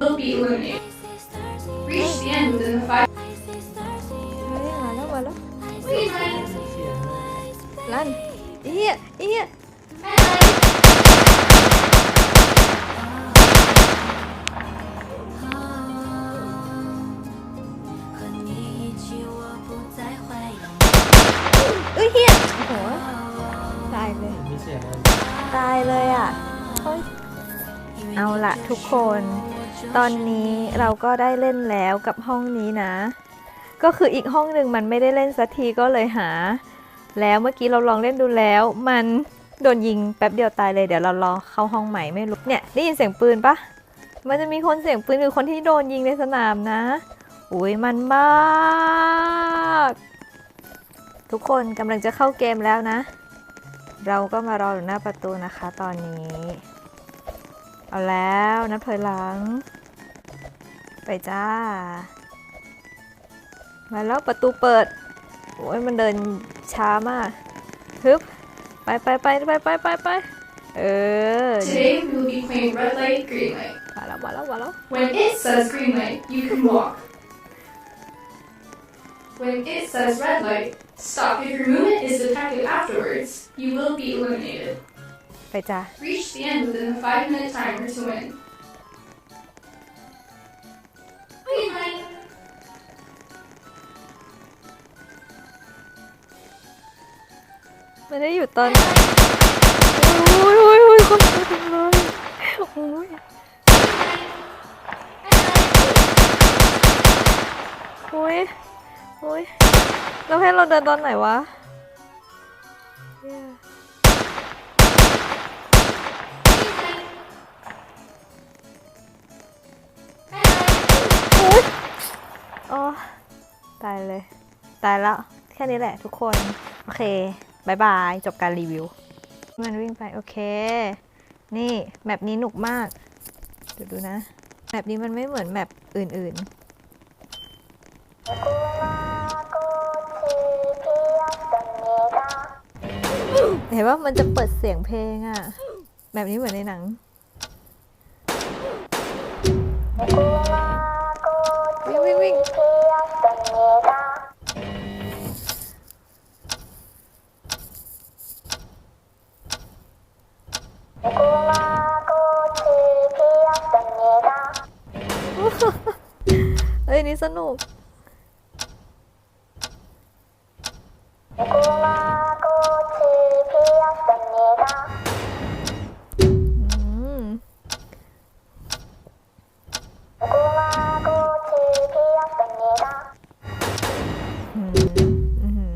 will be eliminated. Reach the end within the five. Wala, wala. Please, Lan. Lan. Iya, iya. Ui, hiện. Ủa? Tài rồi. Tài rồi à. Thôi. เอาละไรตายเลยอะเฮ้ยเอาละทุกคน ตอนนี้เราก็ได้เล่นแล้วกับห้องนี้นะ ก็คืออีกห้องหนึ่งมันไม่ได้เล่นสักทีก็เลยหา แล้วเมื่อกี้เราลองเล่นดูแล้ว มันโดนยิงแป๊บเดียวตายเลยเดี๋ยวเรารอเข้าห้องใหม่ไม่รู้เนี่ยได้ยินเสียงปืนปะมันจะมีคนเสียงปืนคือคนที่โดนยิงในสนามนะอุ้ยมันมาก ทุกคนกำลังจะเข้าเกมแล้วนะ เราก็มารออยู่หน้าประตูนะคะตอนนี้ เอาแล้วนับถอยหลัง ไปจ้า มาแล้วประตูเปิด โอ้ยมันเดินช้ามากฮึบไปไปไปไปไปไปไปเออ Today we will be playing red light, green light. มาแล้วมาแล้วมาแล้ว When it says green light, you can walk. When it says red light, stop. If your movement is detected afterwards, you will be eliminated. ไปจ้า Reach the end within the five minute timer to win. Green light. ไม่ได้อยู่ตอนไหนโอ้ อ๋อตายเลย ตายแล้ว แค่นี้แหละทุกคน โอเคบายบาย จบการรีวิว มันวิ่งไป โอเค นี่แมปนี้หนุกมากเดี๋ยวดูนะแมปนี้มันไม่เหมือนแมปอื่นๆ เห็นว่ามันจะเปิดเสียงเพลงอะแบบนี้เหมือนในหนัง สนุกอืมอืมอืม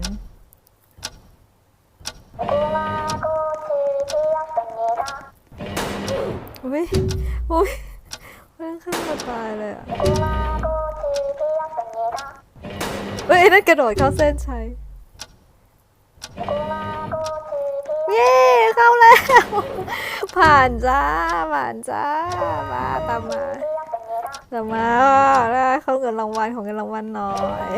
อุ้ยอุ้ยเรื่องขึ้นมาตายเลยอะ เฮ้ยนั่นกระโดดเข้าเส้นชัยเย้เข้าแล้ว ผ่านจ้า ผ่านจ้า มาตามมาตามมาแล้วเข้าเงินรางวัลของเงินรางวัลหน่อย